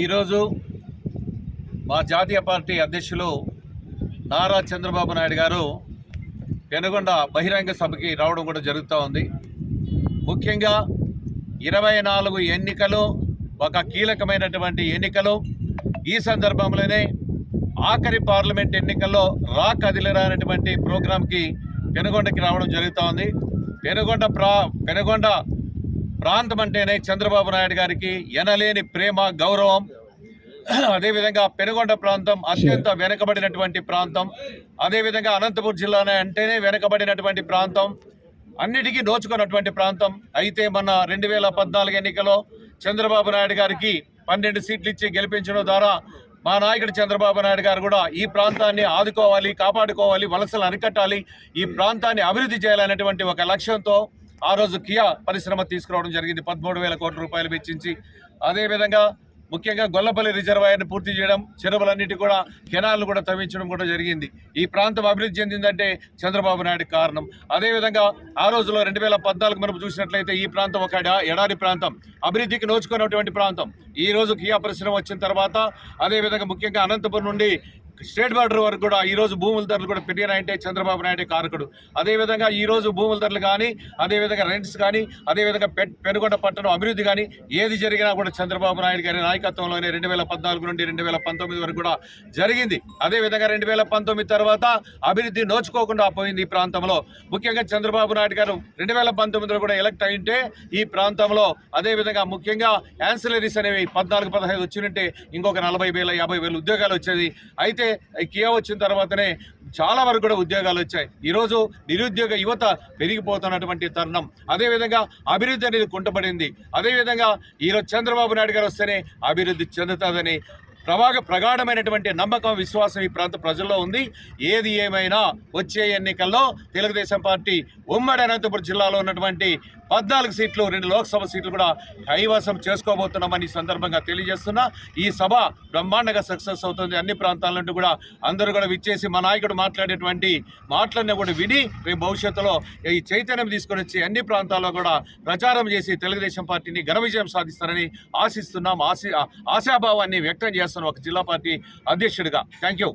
ఈరోజు మా జాతీయ పార్టీ అధ్యక్షులు నారా చంద్రబాబు నాయుడు గారు పెనుగొండ బహిరంగ సభకి రావడం కూడా జరుగుతూ ఉంది. ముఖ్యంగా ఇరవై నాలుగు ఎన్నికలు ఒక కీలకమైనటువంటి ఎన్నికలు ఈ సందర్భంలోనే ఆఖరి పార్లమెంట్ ఎన్నికల్లో రా కదిలిరానటువంటి ప్రోగ్రాంకి పెనుగొండకి రావడం జరుగుతూ ఉంది. పెనుగొండ ప్రా పెనుగొండ ప్రాంతం అంటేనే చంద్రబాబు నాయుడు గారికి ఎనలేని ప్రేమ గౌరవం. అదేవిధంగా పెనుగొండ ప్రాంతం అత్యంత వెనుకబడినటువంటి ప్రాంతం. అదేవిధంగా అనంతపురం జిల్లానే అంటేనే వెనుకబడినటువంటి ప్రాంతం. అన్నిటికీ దోచుకున్నటువంటి ప్రాంతం. అయితే మన రెండు వేల పద్నాలుగు ఎన్నికలో చంద్రబాబు నాయుడు గారికి పన్నెండు సీట్లు ఇచ్చి గెలిపించడం ద్వారా మా నాయకుడు చంద్రబాబు నాయుడు గారు కూడా ఈ ప్రాంతాన్ని ఆదుకోవాలి కాపాడుకోవాలి వలసలు అరికట్టాలి ఈ ప్రాంతాన్ని అభివృద్ధి చేయాలనేటువంటి ఒక లక్ష్యంతో ఆ రోజు కియా పరిశ్రమ తీసుకురావడం జరిగింది. పదమూడు వేల కోట్ల రూపాయలు వెచ్చించి. అదేవిధంగా ముఖ్యంగా గొల్లపల్లి రిజర్వాయర్ని పూర్తి చేయడం చెరువులన్నిటి కూడా కెనాల్ను కూడా తవ్వించడం కూడా జరిగింది. ఈ ప్రాంతం అభివృద్ధి చెందిందంటే చంద్రబాబు నాయుడు కారణం. అదేవిధంగా ఆ రోజులో రెండు వేల పద్నాలుగు మనం చూసినట్లయితే ఈ ప్రాంతం ఒక ఎడారి ప్రాంతం. అభివృద్ధికి నోచుకున్నటువంటి ప్రాంతం. ఈ రోజు కియా పరిశ్రమ వచ్చిన తర్వాత అదేవిధంగా ముఖ్యంగా అనంతపురం నుండి స్టేట్ బార్డర్ వరకు కూడా ఈ రోజు భూముల ధరలు కూడా పెరిగినాయంటే చంద్రబాబు నాయుడు కారకుడు. అదేవిధంగా ఈరోజు భూముల ధరలు కానీ అదేవిధంగా రెంట్స్ కానీ అదేవిధంగా పె పెనుగొండ పట్టణం అభివృద్ధి కానీ ఏది జరిగినా కూడా చంద్రబాబు నాయుడు గారి నాయకత్వంలోనే రెండు వేల పద్నాలుగు నుండి రెండు వేల పంతొమ్మిది వరకు కూడా జరిగింది. అదేవిధంగా రెండు వేల పంతొమ్మిది తర్వాత అభివృద్ధి నోచుకోకుండా పోయింది ఈ ప్రాంతంలో. ముఖ్యంగా చంద్రబాబు నాయుడు గారు రెండు వేల పంతొమ్మిదిలో కూడా ఎలక్ట్ అయింటే ఈ ప్రాంతంలో అదేవిధంగా ముఖ్యంగా యాన్సిలరీస్ అనేవి పద్నాలుగు పదహైదు వచ్చినట్టే ఇంకొక నలభై వేల యాభై వేల ఉద్యోగాలు వచ్చేది. అయితే ఈ కియా వచ్చిన తర్వాతనే చాలా వరకు కూడా ఉద్యోగాలు వచ్చాయి. ఈరోజు నిరుద్యోగ యువత పెరిగిపోతున్నటువంటి తరుణం. అదేవిధంగా అభివృద్ధి అనేది కుంటపడింది. అదేవిధంగా ఈరోజు చంద్రబాబు నాయుడు గారు వస్తేనే అభివృద్ధి చెందుతుందని ప్రవాగ ప్రగాఢమైనటువంటి నమ్మకం విశ్వాసం ఈ ప్రాంత ప్రజల్లో ఉంది. ఏది ఏమైనా వచ్చే ఎన్నికల్లో తెలుగుదేశం పార్టీ ఉమ్మడి అనంతపురం జిల్లాలో ఉన్నటువంటి పద్నాలుగు సీట్లు రెండు లోక్సభ సీట్లు కూడా కైవసం చేసుకోబోతున్నామని సందర్భంగా తెలియజేస్తున్నా. ఈ సభ బ్రహ్మాండంగా సక్సెస్ అవుతుంది. అన్ని ప్రాంతాల నుండి కూడా అందరూ కూడా విచ్చేసి మా నాయకుడు మాట్లాడేటువంటి మాటలన్నీ కూడా విని రేపు భవిష్యత్తులో ఈ చైతన్యం తీసుకొని వచ్చి అన్ని ప్రాంతాల్లో కూడా ప్రచారం చేసి తెలుగుదేశం పార్టీని ఘన విజయం సాధిస్తారని ఆశిస్తున్నాం. ఆశ ఆశాభావాన్ని వ్యక్తం చేస్తున్నాం. ఒక జిల్లా పార్టీ అధ్యక్షుడిగా. Thank you